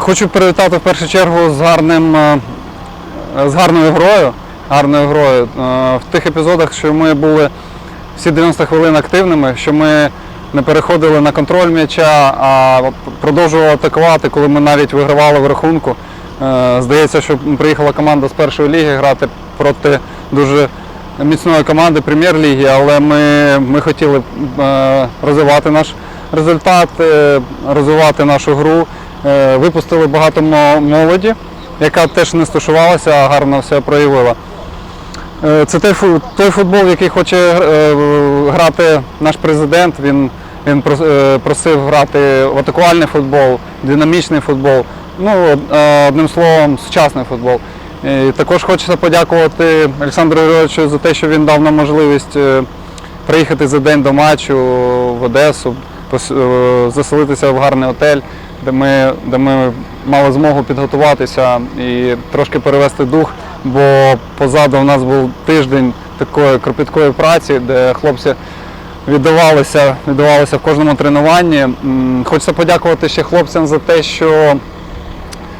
Хочу привітати в першу чергу з гарним е, з гарною грою. Гарною грою. Е, В тих епізодах, що ми були всі 90 хвилин активними, що ми не переходили на контроль м'яча, а продовжували атакувати, коли ми навіть вигравали в рахунку. Е, Здається, що приїхала команда з першої ліги грати проти дуже міцної команди прем'єр-ліги, але ми, ми хотіли розвивати наш результат, розвивати нашу гру. Е, Випустили багато молоді, яка теж не стушувалася, а гарно все проявила. Е, Це той, футбол, який хоче е, грати наш президент. Він, він просив грати в атакувальний футбол, динамічний футбол. Ну, одним словом, сучасний футбол. І також хочеться подякувати Олександру Григоровичу за те, що він дав нам можливість приїхати за день до матчу в Одесу, заселитися в гарний готель, де ми, де ми мали змогу підготуватися і трошки перевести дух, бо позаду у нас був тиждень такої кропіткої праці, де хлопці віддавалися, віддавалися в кожному тренуванні. Хочеться подякувати ще хлопцям за те, що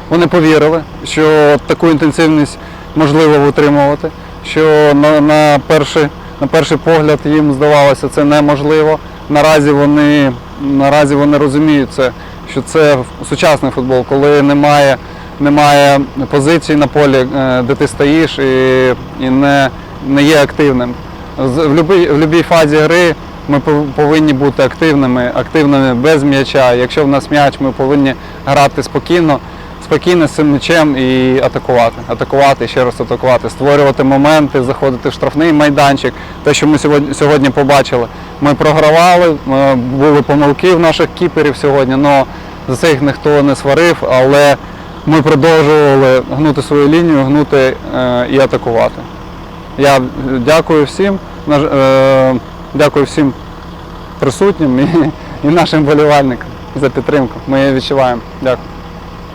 вони повірили, що таку інтенсивність можливо витримувати, що на, на, перший, на перший погляд їм здавалося це неможливо. Наразі вони, наразі вони розуміють це, що це сучасний футбол, коли немає, немає позицій на полі, е, де ти стоїш і, і не, не є активним. В будь-якій фазі гри ми пов- повинні бути активними, активними без м'яча. Якщо в нас м'яч, ми повинні грати спокійно, спокійно з цим м'ячем і атакувати. Атакувати, ще раз атакувати, створювати моменти, заходити в штрафний майданчик. Те, що ми сьогодні, сьогодні побачили. Ми програвали, е, були помилки в наших кіперів сьогодні, але за це їх ніхто не сварив, але ми продовжували гнути свою лінію, гнути е, і атакувати. Я дякую всім, е, дякую всім присутнім і, нашим болівальникам за підтримку. Ми її відчуваємо. Дякую.